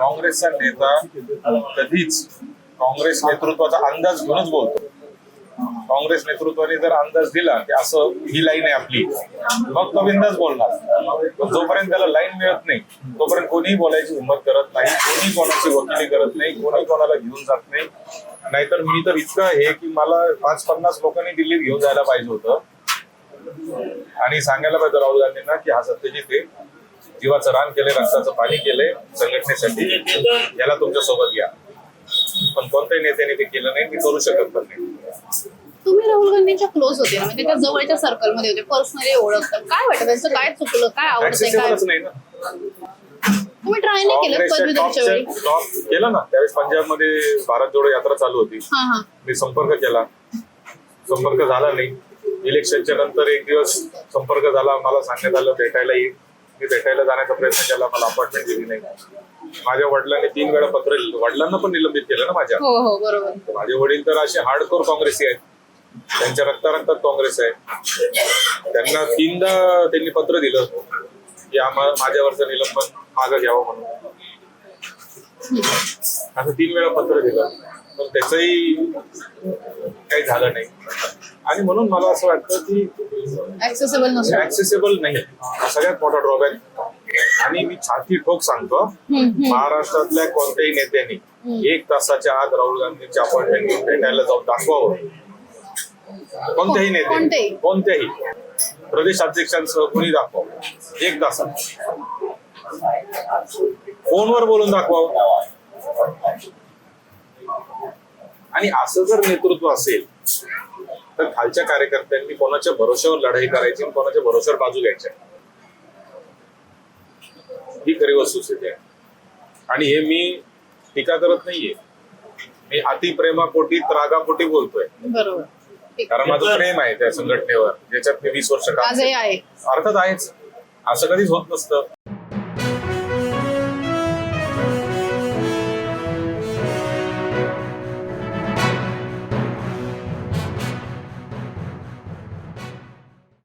काँग्रेसचा नेता कधीच काँग्रेस नेतृत्वाचा अंदाज घेऊनच बोलतो. काँग्रेस नेतृत्वाने जर अंदाज दिला की असं ही लाईन आहे आपली मग तो बिंदास बोलणार. जोपर्यंत त्याला लाईन मिळत नाही तोपर्यंत कोणीही बोलायची हिंमत करत नाही कोणी कोणाची वकिली करत नाही कोणी कोणाला घेऊन जात नाही. नाहीतर मी तर इतकं हे की मला पाच पन्नास लोकांनी दिल्लीत घेऊन जायला पाहिजे होतं. आणि सांगायला पाहिजे राहुल गांधींना की हा सत्यजित आहे. जीवाचं रान केले रक्ताचं पाणी केलंय संघटनेसाठी. याला तुमच्यासोबत घ्या. पण कोणत्याही नेत्याने ते केलं नाही मी करू शकत पण नाही. तुम्ही राहुल गांधींच्या क्लोज होते ना म्हणजे त्याच्या जवळच्या सर्कलमध्ये होते पर्सनली ओळखतात. काय वाटतं त्यांचं? काय चुकलं? काय आवडतंय? काय? ऍक्सेसिबलच नाही ना. तुम्ही ट्राय नाही केलं काँग्रेसच्या पदवीधरच्या वेळी? टॉपच्या टॉप केलं ना. त्यावेळेस पंजाबमध्ये भारत जोडो यात्रा चालू होती. हा हा. मी संपर्क केला. संपर्क झाला नाही. इलेक्शनच्या नंतर एक दिवस संपर्क झाला. मला सांगण्यात आलं भेटायला येईल. मी भेटायला जाण्याचा प्रयत्न केला मला अपॉइंटमेंट दिली नाही. माझ्या वडिलांनी तीन वेळा पत्र लिहिलं. वडिलांना पण निलंबित केलं ना माझ्या. हो हो बरोबर. माझे वडील तर असे हार्डकोर काँग्रेसी आहेत. त्यांच्या रक्तारक्तात काँग्रेस आहे. त्यांना तीनदा त्यांनी पत्र दिलं की आम्हा माझ्यावरचं निलंबन मागं घ्यावं म्हणून. असं तीन वेळा पत्र दिलं. पण त्याचंही काही झालं नाही. आणि म्हणून मला असं वाटतं की ऍक्सेसिबल नसतो. ऍक्सेसिबल नाही. हा सगळ्यात मोठा ड्रॉबॅक आणि मी छाती ठोक सांगतो महाराष्ट्रातल्या कोणत्याही नेत्यांनी एक तासाच्या आत राहुल गांधींची अपॉइंटमेंट घेऊन भेटायला जाऊन दाखवावं. कोणत्याही नेते कोणतेही? कोणत्याही. प्रदेश अध्यक्षांसह कोणी दाखवावं. एक तासात. फोनवर बोलून दाखवावं. आणि असं जर नेतृत्व असेल तर खालच्या कार्यकर्त्यांनी कोणाच्या भरोश्यावर लढाई करायची आणि कोणाच्या भरोश्यावर बाजू घ्यायच्या ही खरी वस्तुस्थिती आहे. आणि हे मी टीका करत नाहीये. मी अतिप्रेमापोटी त्रागापोटी बोलतोय. बरोबर. कारण माझं प्रेम आहे त्या संघटनेवर ज्याच्यात मी वीस वर्ष काम अर्थात आहेच. असं कधीच होत नसतं.